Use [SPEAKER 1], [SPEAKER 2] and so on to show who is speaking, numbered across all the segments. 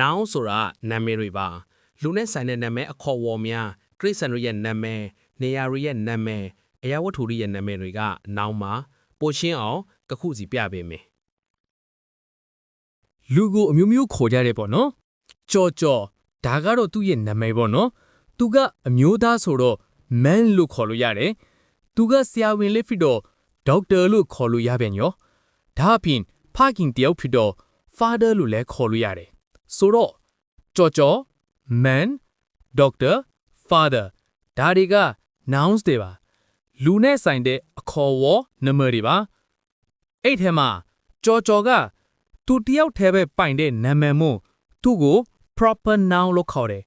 [SPEAKER 1] noun ဆိုတာနာမည်တွေပါလူနဲ့ဆိုင်တဲ့နာမည်အခေါ်အဝေါ်များတရိษံတွေရဲ့နာမည်နေရာတွေရဲ့နာမည်အရာဝတ္ထုတွေရဲ့နာမည်တွေက noun ပါပိုရှင်းအောင်တစ်ခုစီပြပေးမယ်
[SPEAKER 2] လူကိုအမျိုးမျိုးခေါ်ကြတယ်ပေါ့နော်ကြော်ကြော်ဒါကတော့သူ့ရဲ့နာမည်ပေါ့နော်သူကအမျိုးသားဆိုတော့ man လို့ခေါ်လို့ရတယ်သူကဆရာဝန်လေးဖြစ်တော့ doctor လို့ခေါ်လို့ရပြန်ရောဒါအပြင်ဖခင်တယောက်ဖြစ်တော့ father လို့လည်းခေါ်လို့ရတယ် ဆိုတော့ကြော်ကြော် man doctor father ဒါတွေက nouns တွေပါလူနဲ့ဆိုင်တဲ့အခေါ်အဝေါ်နံပါတ်တွေပါအဲ့ထဲမှာကြော်ကြော်ကသူတယောက်တည်းပဲပိုင်တဲ့နာမည်မို့သူ့ကို proper noun လို့ခေါ်တယ်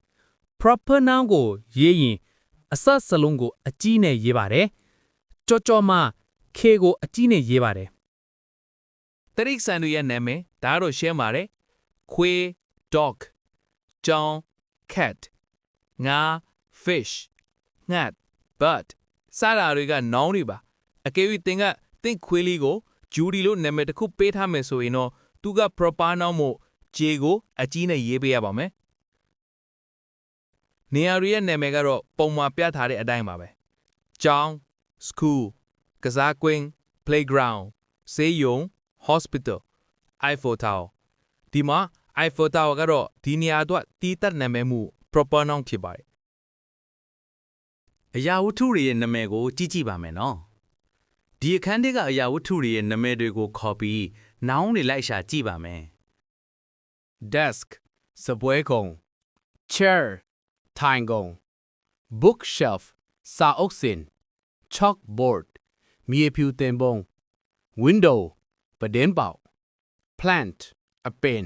[SPEAKER 2] proper noun ကိုရေးရင်အစစလုံးကို အကြီးနဲ့ရေးပါတယ်ကြော်ကြော်မှာ K ကိုအကြီးနဲ့ရေးပါတယ်
[SPEAKER 3] တရိษံတွေရဲ့နာမည်ဒါကတော့ရှင်းပါတယ်ခွေး dog ကြောင် cat ငါ fish ငှက် bird စတာတွေက noun တွေပါအကယ်၍သင်ကသင်ခွေးလေးကို Judy လို့နာမည်တစ်ခုပေးထားမယ်ဆိုရင်တော့သူက proper noun မို့ J ကိုအကြီးနဲ့ရေးပေးရပါမယ်နေရာတွေရဲ့နာမည်ကတော့ပုံမှာပြထားတဲ့အတိုင်းပါပဲကျောင်း school ကစားကွင်း playground ဆေးရုံ hospital Eiffel Tower ဒီမှာ Eiffel Tower ကတော့ဒီနေရာအတွက်တီးတက်နာမည်မှု proper noun ဖြစ်ပါတယ်
[SPEAKER 4] အရာဝတ္ထုတွေရဲ့နာမည်ကို ကြည့်ကြည့်ပါမယ်နော်ဒီအခန်းထဲကအရာဝတ္ထုတွေရဲ့နာမည်တွေကိုခေါ်ပြီး noun တွေလိုက်ရှာကြည့်ပါမယ်
[SPEAKER 1] desk စပွဲကုံ chair ထိုင်ကုံ bookshelf စာအုပ်စင် chalkboard မြေဖြူတင်ပုံ window ပဒင်းပေါက် plant အပင်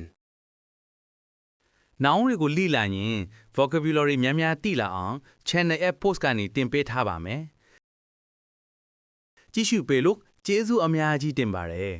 [SPEAKER 4] noun တွေကိုလိလာရင် vocabulary များများသိလာအောင် channel app post ကနေတင်ပေးထားပါမယ်ကြည့်ရှုပေးလို့ကျေးဇူးအများကြီးတင်ပါတယ်